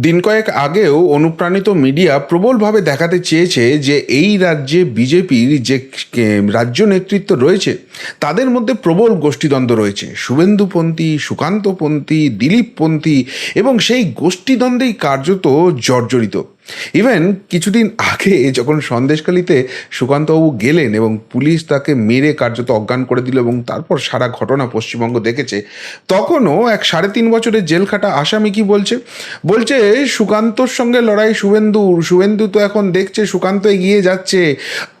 দিন কয়েক আগেও অনুপ্রাণিত মিডিয়া প্রবলভাবে দেখাতে চেয়েছে যে এই রাজ্যে বিজেপির যে রাজ্য নেতৃত্ব রয়েছে, তাদের মধ্যে প্রবল গোষ্ঠীদ্বন্দ্ব রয়েছে। শুভেন্দুপন্থী, সুকান্তপন্থী, দিলীপপন্থী এবং সেই গোষ্ঠীদ্বন্দ্বেই কার্যত জর্জরিত। ইভেন কিছুদিন আগে যখন সন্দেশখালিতে সুকান্তবাবু গেলেন এবং পুলিশ তাকে মেরে কার্যত অজ্ঞান করে দিল এবং তারপর সারা ঘটনা পশ্চিমবঙ্গ দেখেছে, তখনও এক সাড়ে তিন বছরের জেল খাটা আসামি কি বলছে? বলছে, সুকান্তর সঙ্গে লড়াই শুভেন্দুর, শুভেন্দু তো এখন দেখছে সুকান্ত এগিয়ে যাচ্ছে,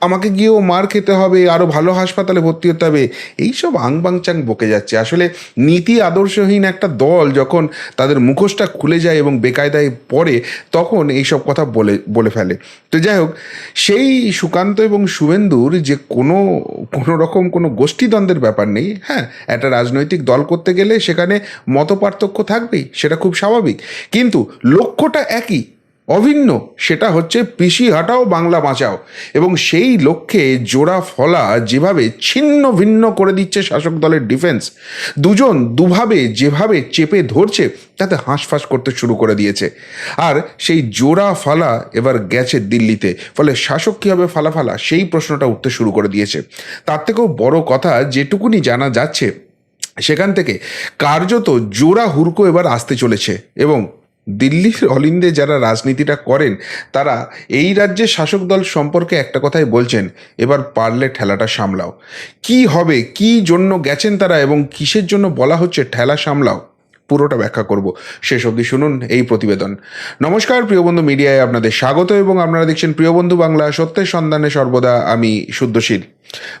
আমাকে গিয়েও মার খেতে হবে আরও ভালো হাসপাতালে ভর্তি হতে হবে। এইসব আংবাংচাং বকে যাচ্ছে। আসলে নীতি আদর্শহীন একটা দল যখন তাদের মুখোশটা খুলে যায় এবং বেকায়দায় পড়ে, তখন এইসব কথা বলে বলে ফেলে। তো যাই হোক, সেই সুকান্ত এবং শুভেন্দুর যে কোনো কোনো রকম কোনো গোষ্ঠীদ্বন্দ্বের ব্যাপার নেই হ্যাঁ একটা রাজনৈতিক দল করতে গেলে সেখানে মত পার্থক্য থাকবেই, সেটা খুব স্বাভাবিক। কিন্তু লক্ষ্যটা একই অভিন্ন, সেটা হচ্ছে পিসি হাটাও, বাংলা বাঁচাও। এবং সেই লক্ষ্যে জোড়া ফলা যেভাবে ছিন্ন ভিন্ন করে দিচ্ছে শাসক দলের ডিফেন্স, দুজন দুভাবে যেভাবে চেপে ধরছে, তাতে হাঁসফাঁস করতে শুরু করে দিয়েছে। আর সেই জোড়া ফালা এবার গেছে দিল্লিতে, ফলে শাসক কীভাবে ফালা ফালা সেই প্রশ্নটা উঠতে শুরু করে দিয়েছে। তার থেকেও বড় কথা যেটুকুনি জানা যাচ্ছে, সেখান থেকে কার্যত জোড়া হুড়কো এবার আসতে চলেছে। এবং দিল্লির অলিন্দে যারা রাজনীতিটা করেন, তারা এই রাজ্যের শাসক দল সম্পর্কে একটা কথাই বলছেন, এবার পারলে ঠেলাটা সামলাও। কি হবে? কি জন্য গেছেন তারা এবং কিসের জন্য বলা হচ্ছে ঠেলা সামলাও? পুরোটা ব্যাখ্যা করব। শেষ অবধি শুনুন এই প্রতিবেদন। নমস্কার, প্রিয় বন্ধু মিডিয়ায় আপনাদের স্বাগত এবং আপনারা দেখছেন প্রিয় বন্ধু বাংলা সত্যের সন্ধানে সর্বদা আমি শুদ্ধশীল।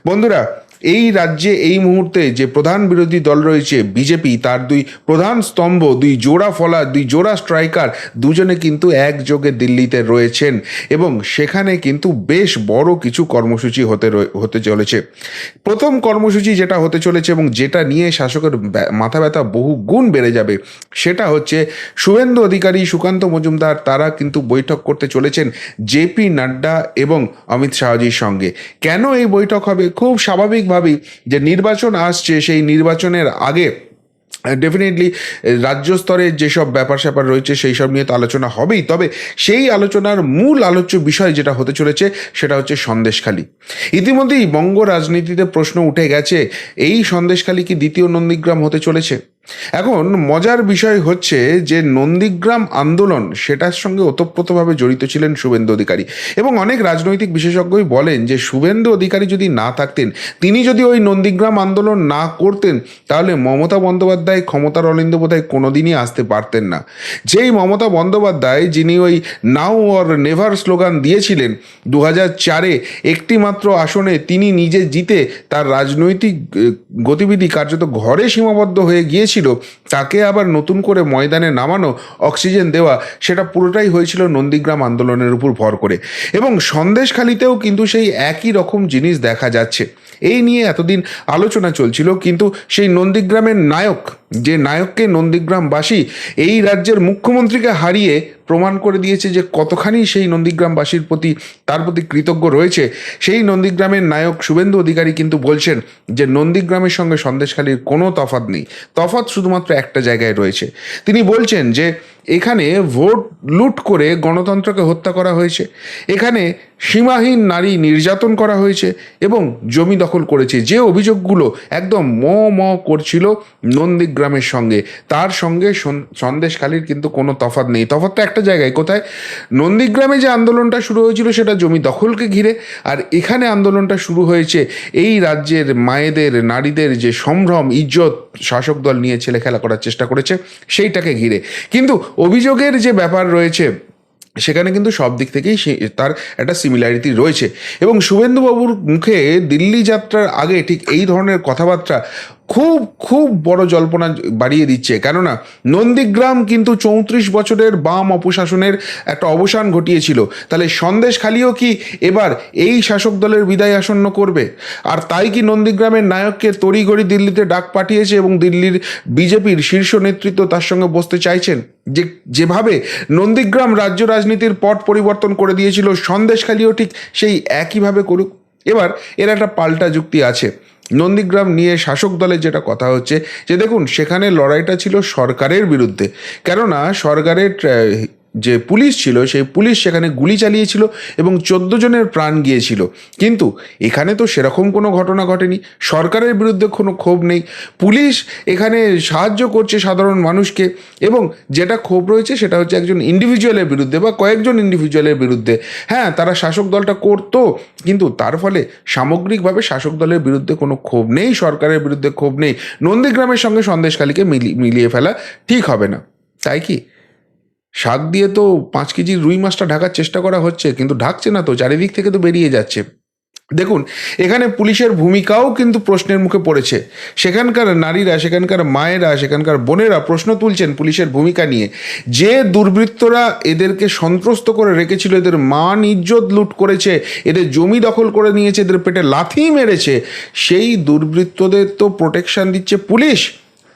বন্ধুরা এই রাজ্যে এই মুহূর্তে যে প্রধান বিরোধী দল রয়েছে, বিজেপি তার দুই প্রধান স্তম্ভ, দুই জোড়া ফলা দুই জোড়া স্ট্রাইকার দুজনে কিন্তু একযোগে দিল্লিতে রয়েছেন এবং সেখানে কিন্তু বেশ বড় কিছু কর্মসূচি হতে হতে চলেছে। প্রথম কর্মসূচি যেটা হতে চলেছে এবং যেটা নিয়ে শাসকের মাথা ব্যথা বহু গুণ বেড়ে যাবে, সেটা হচ্ছে শুভেন্দু অধিকারী সুকান্ত মজুমদার, তারা কিন্তু বৈঠক করতে চলেছেন জেপি নাড্ডা এবং অমিত শাহজির সঙ্গে। কেন এই বৈঠক হবে? খুব স্বাভাবিকভাবেই যে নির্বাচন আসছে, সেই নির্বাচনের আগে ডেফিনেটলি রাজ্য স্তরে যেসব ব্যাপার স্যাপার রয়েছে, সেই সব নিয়ে তো আলোচনা হবেই। তবে সেই আলোচনার মূল আলোচ্য বিষয় যেটা হতে চলেছে, সেটা হচ্ছে সন্দেশখালী। ইতিমধ্যেই বঙ্গ রাজনীতিতে প্রশ্ন উঠে গেছে, এই সন্দেশখালী কি দ্বিতীয় নন্দীগ্রাম হতে চলেছে? এখন মজার বিষয় হচ্ছে যে নন্দীগ্রাম আন্দোলন সেটার সঙ্গে ওতপ্রোতভাবে জড়িত ছিলেন শুভেন্দু অধিকারী। এবং অনেক রাজনৈতিক বিশেষজ্ঞই বলেন যে শুভেন্দু অধিকারী যদি না থাকতেন, তিনি যদি ওই নন্দীগ্রাম আন্দোলন না করতেন, তাহলে মমতা বন্দ্যোপাধ্যায় ক্ষমতার অলিন্দ বোধহয় কোনোদিনই আসতে পারতেন না। যেই মমতা বন্দ্যোপাধ্যায়, যিনি ওই নাও অর নেভার স্লোগান দিয়েছিলেন দু হাজার চারে, একটিমাত্র আসনে তিনি নিজে জিতে তার রাজনৈতিক গতিবিধি কার্যত ঘরে সীমাবদ্ধ হয়ে গিয়েছিল তাকে আবার নতুন করে ময়দানে নামানো অক্সিজেন দেওয়া, সেটা পুরোটাই হয়েছিল নন্দীগ্রাম আন্দোলনের উপর ভর করে। এবং সন্দেশখালিতেও কিন্তু সেই একই রকম জিনিস দেখা যাচ্ছে। এই নিয়ে এতদিন আলোচনা চলছিল, কিন্তু সেই নন্দীগ্রামের নায়ক, যে নায়ককে নন্দীগ্রামবাসী এই রাজ্যের মুখ্যমন্ত্রীকে হারিয়ে প্রমাণ করে দিয়েছে যে কতখানি সেই নন্দীগ্রামবাসীর প্রতি, তার প্রতি কৃতজ্ঞ রয়েছে, সেই নন্দীগ্রামের নায়ক শুভেন্দু অধিকারী কিন্তু বলছেন যে নন্দীগ্রামের সঙ্গে সন্দেশখালীর কোনো তফাৎ নেই। তফাৎ শুধুমাত্র একটা জায়গায় রয়েছে। তিনি বলছেন যে এখানে ভোট লুট করে গণতন্ত্রকে হত্যা করা হয়েছে। এখানে সীমাহীন নারী নির্যাতন করা হয়েছে এবং জমি দখল করেছে। যে অভিযোগগুলো একদম ম ম করছিল নন্দীগ্রামের সঙ্গে। তার সঙ্গে সন- সন্দেশখালীর কিন্তু কোনো তফাৎ নেই। তফাৎটা একটা জায়গায়, কোথায়? নন্দীগ্রামে যে আন্দোলনটা শুরু হয়েছিল সেটা জমি দখলকে ঘিরে। আর এখানে আন্দোলনটা শুরু হয়েছে এই রাজ্যের মায়েদের, নারীদের যে সম্ভ্রম, ইজ্জত শাসক দল নিয়ে ছেলে খেলা করার চেষ্টা করেছে, সেইটাকে ঘিরে। কিন্তু অভিযোগের যে ব্যাপার রয়েছে, সেখানে কিন্তু সব দিক থেকেই তার একটা সিমিলারিটি রয়েছে। এবং শুভেন্দুবাবুর মুখে দিল্লি যাত্রার আগে ঠিক এই ধরনের কথাবার্তা খুব খুব বড় জল্পনা বাড়িয়ে দিচ্ছে। কেননা, নন্দীগ্রাম কিন্তু চৌত্রিশ বছরের বাম অপশাসনের একটা অবসান ঘটিয়েছিল। তাহলে সন্দেশখালিও কি এবার এই শাসক দলের বিদায় আসন্ন করবে? আর তাই কি নন্দীগ্রামের নায়ককে তড়িঘড়ি দিল্লিতে ডাক পাঠিয়েছে এবং দিল্লির বিজেপির শীর্ষ নেতৃত্ব তার সঙ্গে বসতে চাইছেন? যে, যেভাবে নন্দীগ্রাম রাজ্য রাজনীতির পট পরিবর্তন করে দিয়েছিল সন্দেশখালিও ঠিক সেই একইভাবে করুক। এবার এর একটা পাল্টা যুক্তি আছে। নন্দীগ্রাম নিয়ে শাসক দলের যেটা কথা হচ্ছে, যে দেখুন, সেখানে লড়াইটা ছিল সরকারের বিরুদ্ধে। কেননা সরকারের যে পুলিশ ছিল, সেই পুলিশ সেখানে গুলি চালিয়েছিল এবং চোদ্দ জনের প্রাণ গিয়েছিল। কিন্তু এখানে তো সেরকম কোনো ঘটনা ঘটেনি। সরকারের বিরুদ্ধে কোনো ক্ষোভ নেই। পুলিশ এখানে সাহায্য করছে সাধারণ মানুষকে এবং যেটা ক্ষোভ রয়েছে সেটা হচ্ছে একজন ইন্ডিভিজুয়ালের বিরুদ্ধে বা কয়েকজন ইন্ডিভিজুয়ালের বিরুদ্ধে। হ্যাঁ তারা শাসক দলটা করতো, কিন্তু তার ফলে সামগ্রিকভাবে শাসক দলের বিরুদ্ধে কোনো ক্ষোভ নেই, সরকারের বিরুদ্ধে ক্ষোভ নেই। নন্দীগ্রামের সঙ্গে সন্দেশখালীকে মিলি- মিলিয়ে ফেলা ঠিক হবে না। তাই কি? শাক দিয়ে তো পাঁচ কেজি রুই মাছটা ঢাকার চেষ্টা করা হচ্ছে, কিন্তু ঢাকছে না তো, চারিদিক থেকে তো বেরিয়ে যাচ্ছে। দেখুন, এখানে পুলিশের ভূমিকাও কিন্তু প্রশ্নের মুখে পড়েছে। সেখানকার নারীরা, সেখানকার মায়েরা, সেখানকার বোনেরা প্রশ্ন তুলছেন পুলিশের ভূমিকা নিয়ে। যে দুর্বৃত্তরা এদেরকে সন্ত্রস্ত করে রেখেছিল, এদের মান ইজ্জত লুট করেছে, এদের জমি দখল করে নিয়েছে, এদের পেটে লাথি মেরেছে, সেই দুর্বৃত্তদের তো প্রোটেকশন দিচ্ছে পুলিশ।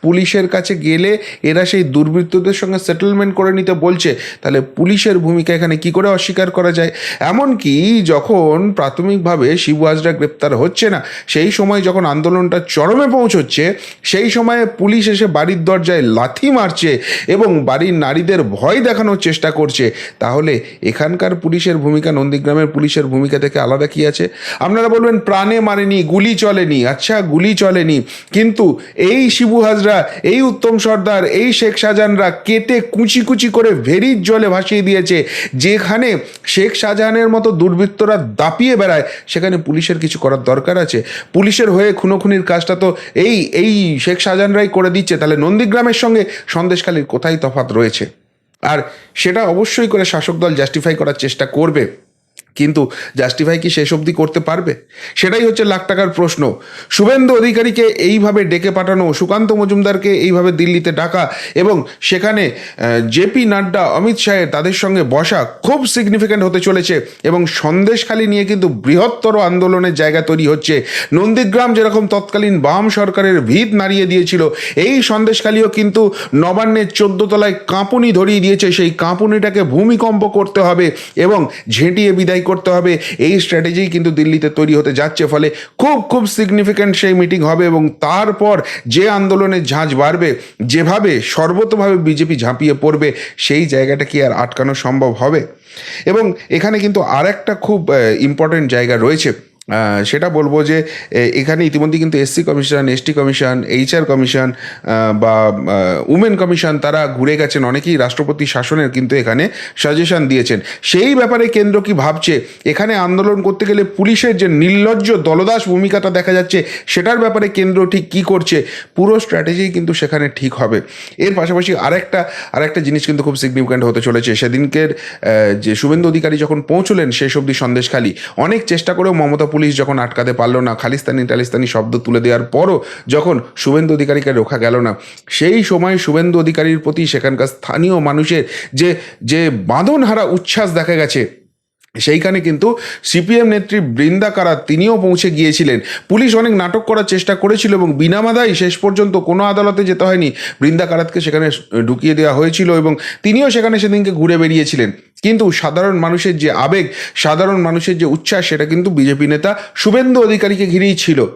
পুলিশের কাছে গেলে এরা সেই দুর্বৃত্তদের সঙ্গে সেটেলমেন্ট করে নিতে বলছে। তাহলে পুলিশের ভূমিকা এখানে কি করে অস্বীকার করা যায়? এমনকি যখন প্রাথমিকভাবে শিবু হাজরা গ্রেপ্তার হচ্ছে না, সেই সময় যখন আন্দোলনটা চরমে পৌঁছচ্ছে, সেই সময়ে পুলিশ এসে বাড়ির দরজায় লাথি মারছে এবং বাড়ির নারীদের ভয় দেখানোর চেষ্টা করছে। তাহলে এখানকার পুলিশের ভূমিকা, নন্দীগ্রামের পুলিশের ভূমিকা থেকে আলাদা কি আছে? আপনারা বলবেন, প্রাণে মারেনি, গুলি চলেনি। আচ্ছা গুলি চলেনি। কিন্তু এই শিবু হাজরা এই উত্তম সর্দার, এই শেখ শাহজাহানরা কেটে কুচি কুচি করে ভেরির জলে ভাসিয়ে দিয়েছে। যেখানে শেখ শাহজাহানের মতো দুর্বৃত্তরা দাপিয়ে বেড়ায়, সেখানে পুলিশের কিছু করার দরকার আছে। পুলিশের হয়ে খুনোখুনির কাজটা তো এই এই শেখ শাহজাহানরাই করে দিচ্ছে। তাহলে নন্দীগ্রামের সঙ্গে সন্দেশখালীর কোথায় তফাৎ রয়েছে? আর সেটা অবশ্যই করে শাসক দল জাস্টিফাই করার চেষ্টা করবে। কিন্তু জাস্টিফাই কি শেষ অবধি করতে পারবে? সেটাই হচ্ছে লাখ টাকার প্রশ্ন। শুভেন্দু অধিকারীকে এইভাবে ডেকে পাঠানো, সুকান্ত মজুমদারকে এইভাবে দিল্লিতে ডাকা এবং সেখানে জেপি নাড্ডা, অমিত শাহের তাদের সঙ্গে বসা খুব সিগনিফিক্যান্ট হতে চলেছে এবং সন্দেশখালী নিয়ে কিন্তু বৃহত্তর আন্দোলনের জায়গা তৈরি হচ্ছে। নন্দীগ্রাম যেরকম তৎকালীন বাম সরকারের ভিত নাড়িয়ে দিয়েছিল, এই সন্দেশখালীও কিন্তু নবান্নের চোদ্দ তলায় কাঁপুনি ধরিয়ে দিয়েছে। সেই কাঁপুনিটাকে ভূমিকম্প করতে হবে এবং ঝেঁটিয়ে বিদায় করতে হবে। এই স্ট্র্যাটেজি কিন্তু দিল্লিতে তৈরি হতে যাচ্ছে ফলে খুব খুব সিগনিফিক্যান্ট সেই মিটিং হবে এবং তারপর যে আন্দোলনের ঝাঁঝ বাড়বে, যেভাবে সর্বতভাবে বিজেপি ঝাঁপিয়ে পড়বে, সেই জায়গাটা কি আর আটকানো সম্ভব হবে? এবং এখানে কিন্তু আর একটা খুব ইম্পর্টেন্ট জায়গা রয়েছে। সেটা বলব যে এখানে ইতিমধ্যে কিন্তু SC commission ST commission HR commission বা উমেন কমিশন তারা ঘুরে গেছেন। অনেকেই রাষ্ট্রপতি শাসনের কিন্তু এখানে সাজেশন দিয়েছেন। সেই ব্যাপারে কেন্দ্র কি ভাবছে? এখানে আন্দোলন করতে গেলে পুলিশের যে নির্লজ্জ দলদাস ভূমিকাটা দেখা যাচ্ছে, সেটার ব্যাপারে কেন্দ্র ঠিক কি করছে? পুরো স্ট্র্যাটেজি কিন্তু সেখানে ঠিক হবে। এর পাশাপাশি আরেকটা আরেকটা জিনিস কিন্তু খুব সিগনিফিক্যান্ট হতে চলেছে। সেদিনকের যে শুভেন্দু অধিকারী যখন পৌঁছলেন, শেষ অবধি সন্দেশখালী অনেক চেষ্টা করেও মমতা পুলিশ যখন আটকাতে পারল না, খালিস্তানি টালিস্তানি শব্দ তুলে দেওয়ার পরও যখন শুভেন্দু অধিকারীকে রোখা গেল না, সেই সময় শুভেন্দু অধিকারীর প্রতি সেখানকার স্থানীয় মানুষের যে যে বাঁধনহারা উচ্ছ্বাস দেখা গেছে সেইখানে কিন্তু সিপিএম নেত্রী বৃন্দা কারাত তিনিও পৌঁছে গিয়েছিলেন। পুলিশ অনেক নাটক করার চেষ্টা করেছিল এবং বিনা বাধাই শেষ পর্যন্ত কোনো আদালতে যেতে হয়নি। বৃন্দা কারাতকে সেখানে ঢুকিয়ে দেওয়া হয়েছিল এবং তিনিও সেখানে সেদিনকে ঘুরে বেরিয়েছিলেন। কিন্তু সাধারণ মানুষের যে আবেগ, সাধারণ মানুষের যে উচ্ছ্বাস, সেটা কিন্তু বিজেপি নেতা শুভেন্দু অধিকারীকে ঘিরেই ছিল।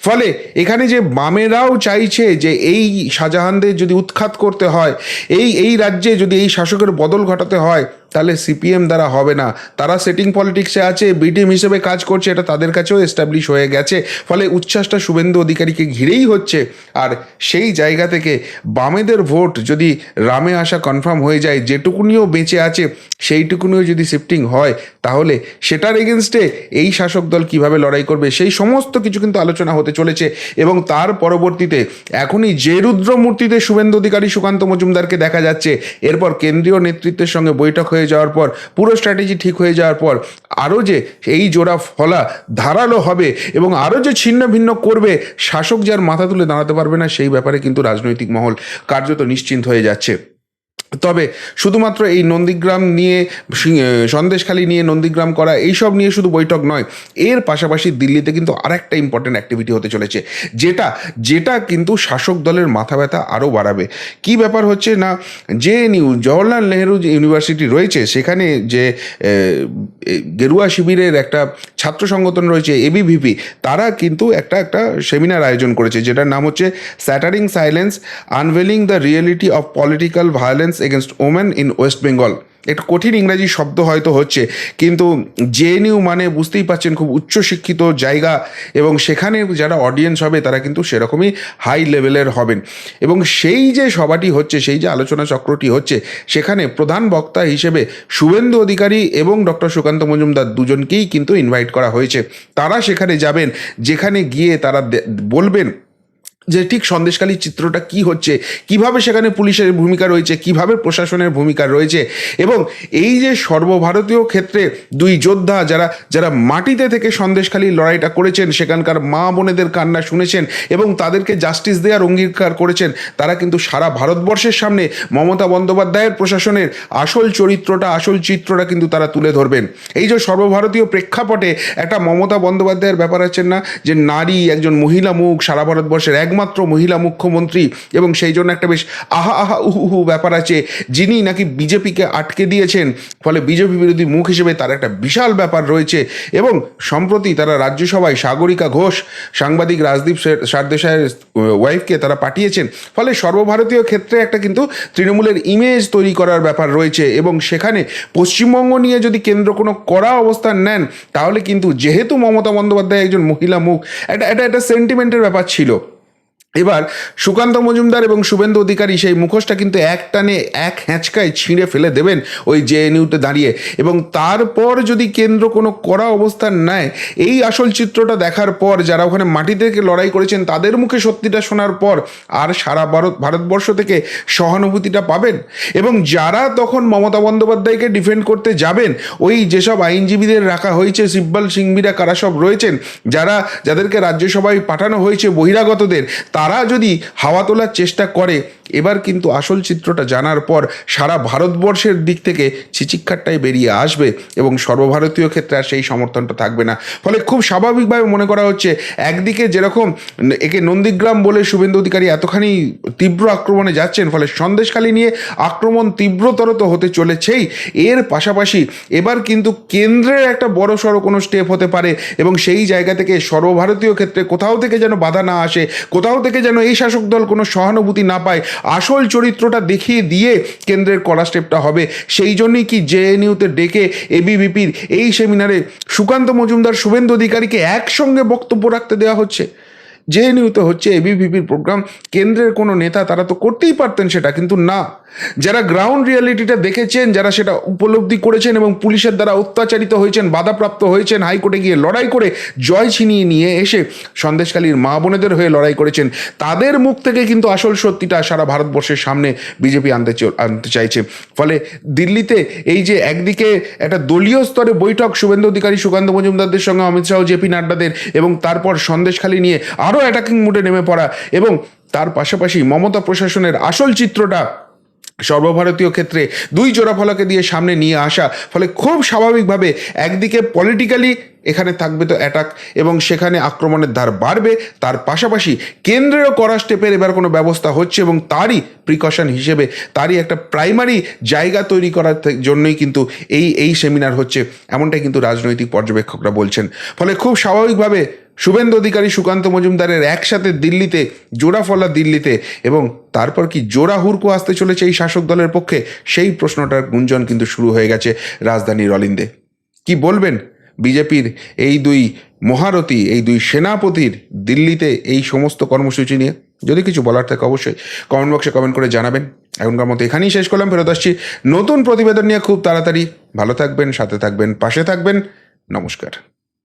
ফলে এখানে যে বামেরাও চাইছে যে এই শাহজাহানদের যদি উৎখাত করতে হয়, এই এই রাজ্যে যদি এই শাসকের বদল ঘটাতে হয় তাহলে সিপিএম দ্বারা হবে না। তারা সেটিং পলিটিক্সে আছে বিটিম হিসেবে কাজ করছে, এটা তাদের কাছেও এস্টাবলিশ হয়ে গেছে। ফলে উচ্ছ্বাসটা শুভেন্দু অধিকারীকে ঘিরেই হচ্ছে। আর সেই জায়গা থেকে বামেদের ভোট যদি রামে আসা কনফার্ম হয়ে যায়, যেটুকুনিও বেঁচে আছে, সেইটুকুনিও যদি শিফটিং হয়, তাহলে সেটার এগেনস্টে এই শাসক দল কীভাবে লড়াই করবে, সেই সমস্ত কিছু কিন্তু আলোচনা হতে চলেছে। এবং তার পরবর্তীতে এখনই যে রুদ্রমূর্তিতে শুভেন্দু অধিকারী সুকান্ত মজুমদারকে দেখা যাচ্ছে, এরপর কেন্দ্রীয় নেতৃত্বের সঙ্গে বৈঠক হয়ে যাওয়ার পর, পুরো স্ট্র্যাটেজি ঠিক হয়ে যাওয়ার পর, আরও যে এই জোড়া ফলা ধারালো হবে এবং আরও যে ছিন্ন ভিন্ন করবে, শাসক যার মাথা তুলে দাঁড়াতে পারবে না, সেই ব্যাপারে কিন্তু রাজনৈতিক মহল কার্যত নিশ্চিন্ত হয়ে যাচ্ছে। তবে শুধুমাত্র এই নন্দীগ্রাম নিয়ে সন্দেশখালী নিয়ে নন্দীগ্রাম করা, এইসব নিয়ে শুধু বৈঠক নয়, এর পাশাপাশি দিল্লিতে কিন্তু আরেকটা ইম্পর্টেন্ট অ্যাক্টিভিটি হতে চলেছে, যেটা যেটা কিন্তু শাসক দলের মাথা ব্যথা আরও বাড়াবে। কি ব্যাপার হচ্ছে না যে নিউ জওহরলাল নেহেরু ইউনিভার্সিটি রয়েছে, সেখানে যে গেরুয়া শিবিরের একটা ছাত্র সংগঠন রয়েছে এবিভিপি তারা কিন্তু একটা একটা সেমিনার আয়োজন করেছে, যেটার নাম হচ্ছে shattering silence unveiling the reality of political violence against women in West Bengal একটু কঠিন ইংরাজি শব্দ হয়তো হচ্ছে, কিন্তু জেএনইউ মানে বুঝতেই পারছেন খুব উচ্চশিক্ষিত জায়গা, এবং সেখানে যারা অডিয়েন্স হবে তারা কিন্তু সেরকমই হাই লেভেলের হবেন। এবং সেই যে সভাটি হচ্ছে, সেই যে আলোচনা চক্রটি হচ্ছে, সেখানে প্রধান বক্তা হিসেবে শুভেন্দু অধিকারী এবং ডক্টর সুকান্ত মজুমদার দুজনকেই কিন্তু ইনভাইট করা হয়েছে। তারা সেখানে যাবেন, যেখানে গিয়ে তারা বলবেন যে ঠিক সন্দেশকালী চিত্রটা কি হচ্ছে? কীভাবে সেখানে পুলিশের ভূমিকা রয়েছে? কীভাবে প্রশাসনের ভূমিকা রয়েছে? এবং এই যে সর্বভারতীয় ক্ষেত্রে দুই যোদ্ধা যারা যারা মাটিতে থেকে সন্দেশখালী লড়াইটা করেছেন, সেখানকার মা বোনেদের কান্না শুনেছেন এবং তাদেরকে জাস্টিস দেওয়ার অঙ্গীকার করেছেন, তারা কিন্তু সারা ভারতবর্ষের সামনে মমতা বন্দ্যোপাধ্যায়ের প্রশাসনের আসল চরিত্রটা, আসল চিত্রটা কিন্তু তারা তুলে ধরবেন। এই যে সর্বভারতীয় প্রেক্ষাপটে একটা মমতা বন্দ্যোপাধ্যায়ের ব্যাপার আছেন না? যে নারী, একজন মহিলা মুখ সারা ভারতবর্ষের একমাত্র মহিলা মুখ্যমন্ত্রী এবং সেই জন্য একটা বেশ আহা আহা উহু ব্যাপার আছে, যিনি নাকি বিজেপিকে আটকে দিয়েছেন। ফলে বিজেপি বিরোধী মুখ হিসেবে তার একটা বিশাল ব্যাপার রয়েছে এবং সম্প্রতি তারা রাজ্যসভায় সাগরিকা ঘোষ, সাংবাদিক রাজদীপ সারদেশায়ের ওয়াইফকে তারা পাঠিয়েছেন। ফলে সর্বভারতীয় ক্ষেত্রে একটা কিন্তু তৃণমূলের ইমেজ তৈরি করার ব্যাপার রয়েছে এবং সেখানে পশ্চিমবঙ্গ নিয়ে যদি কেন্দ্র কোনো কড়া অবস্থান নেন, তাহলে কিন্তু যেহেতু মমতা বন্দ্যোপাধ্যায় একজন মহিলা মুখ একটা একটা একটা সেন্টিমেন্টের ব্যাপার ছিল। এবার সুকান্ত মজুমদার এবং শুভেন্দু অধিকারী সেই মুখোশটা কিন্তু এক টানে, এক হ্যাঁচকায় ছিঁড়ে ফেলে দেবেন ওই জেএনইউতে দাঁড়িয়ে। এবং তারপর যদি কেন্দ্র কোনো কড়া অবস্থান নেয়, এই আসল চিত্রটা দেখার পর যারা ওখানে মাটি থেকে লড়াই করেছেন, তাদের মুখে সত্যিটা শোনার পর আর সারা ভারত, ভারতবর্ষ থেকে সহানুভূতিটা পাবেন। এবং যারা তখন মমতা বন্দ্যোপাধ্যায়কে ডিফেন্ড করতে যাবেন, ওই যেসব আইনজীবীদের রাখা হয়েছে, সিব্বল সিংবিরা কারা সব রয়েছেন, যারা, যাদেরকে রাজ্যসভায় পাঠানো হয়েছে বহিরাগতদের তারা যদি হাওয়া তোলার চেষ্টা করে এবার কিন্তু আসল চিত্রটা জানার পর সারা ভারতবর্ষের দিক থেকে চিচিক্ষারটাই বেরিয়ে আসবে এবং সর্বভারতীয় ক্ষেত্রে আর সেই সমর্থনটা থাকবে না। ফলে খুব স্বাভাবিকভাবে মনে করা হচ্ছে একদিকে যেরকম একে নন্দীগ্রাম বলে শুভেন্দু অধিকারী এতখানি তীব্র আক্রমণে যাচ্ছেন, ফলে সন্দেশখালী নিয়ে আক্রমণ তীব্রতর তো হতে চলেছেই। এর পাশাপাশি এবার কিন্তু কেন্দ্রের একটা বড় সড়ো কোনো স্টেপ হতে পারে এবং সেই জায়গা থেকে সর্বভারতীয় ক্ষেত্রে কোথাও থেকে যেন বাধা না আসে, কোথাও থেকে যেন এই শাসক দল কোনো সহানুভূতি না পায় আসল চরিত্রটা দেখিয়ে দিয়ে কেন্দ্রের কড়া স্টেপটা হবে। সেই জন্যই কি জেএনইউতে ডেকে এবিভিপির এই সেমিনারে সুকান্ত মজুমদার, শুভেন্দু অধিকারীকে একসঙ্গে বক্তব্য রাখতে দেওয়া হচ্ছে। জেএনইউতে হচ্ছে এবিভিপির প্রোগ্রাম কেন্দ্রের কোনো নেতা তারা তো করতেই পারতেন সেটা, কিন্তু না। যারা গ্রাউন্ড রিয়ালিটিটা দেখেছেন, যারা সেটা উপলব্ধি করেছেন এবং পুলিশের দ্বারা অত্যাচারিত হয়েছেন, বাধাপ্রাপ্ত হয়েছেন, হাইকোর্টে গিয়ে লড়াই করে জয় ছিনিয়ে নিয়ে এসে সন্দেশকালীর মা বোনেদের হয়ে লড়াই করেছেন, তাদের মুখ থেকে কিন্তু আসল সত্যিটা সারা ভারতবর্ষের সামনে বিজেপি আনতে আনতে চাইছে। ফলে দিল্লিতে এই যে একদিকে একটা দলীয় স্তরে বৈঠক, শুভেন্দু অধিকারী, সুকান্ত মজুমদারদের সঙ্গে অমিত শাহ জেপি নাড্ডাদের এবং তারপর সন্দেশখালী নিয়ে আরও অ্যাটাকিং মুডে নেমে পড়া এবং তার পাশাপাশি মমতা প্রশাসনের আসল চিত্রটা সর্বভারতীয় ক্ষেত্রে দুই জোড়া ফলাকে দিয়ে সামনে নিয়ে আসা, ফলে খুব স্বাভাবিকভাবে একদিকে পলিটিক্যালি এখানে থাকবে তো অ্যাটাক এবং সেখানে আক্রমণের ধার বাড়বে, তার পাশাপাশি কেন্দ্রেরও করা স্টেপের এবার কোনো ব্যবস্থা হচ্ছে এবং তারই প্রিকশন হিসেবে, তারই একটা প্রাইমারি জায়গা তৈরি করার জন্যই কিন্তু এই এই সেমিনার হচ্ছে, এমনটাই কিন্তু রাজনৈতিক পর্যবেক্ষকরা বলছেন। ফলে খুব স্বাভাবিকভাবে শুভেন্দু অধিকারী সুকান্ত মজুমদারের একসাথে দিল্লিতে, জোড়া ফলা দিল্লিতে এবং তারপর কি জোড়া হুড়কো আসতে চলেছে এই শাসক দলের পক্ষে? সেই প্রশ্নটার গুঞ্জন কিন্তু শুরু হয়ে গেছে রাজধানীর অলিন্দে। কি বলবেন? বিজেপির এই দুই মহারথী, এই দুই সেনাপতির দিল্লিতে এই সমস্ত কর্মসূচি নিয়ে? যদি কিছু বলার থাকে অবশ্যই কমেন্ট বক্সে কমেন্ট করে জানাবেন। এখনকার মতো এখানেই শেষ করলাম, ফেরত আসছি নতুন প্রতিবেদন নিয়ে খুব তাড়াতাড়ি। ভালো থাকবেন, সাথে থাকবেন, পাশে থাকবেন। নমস্কার।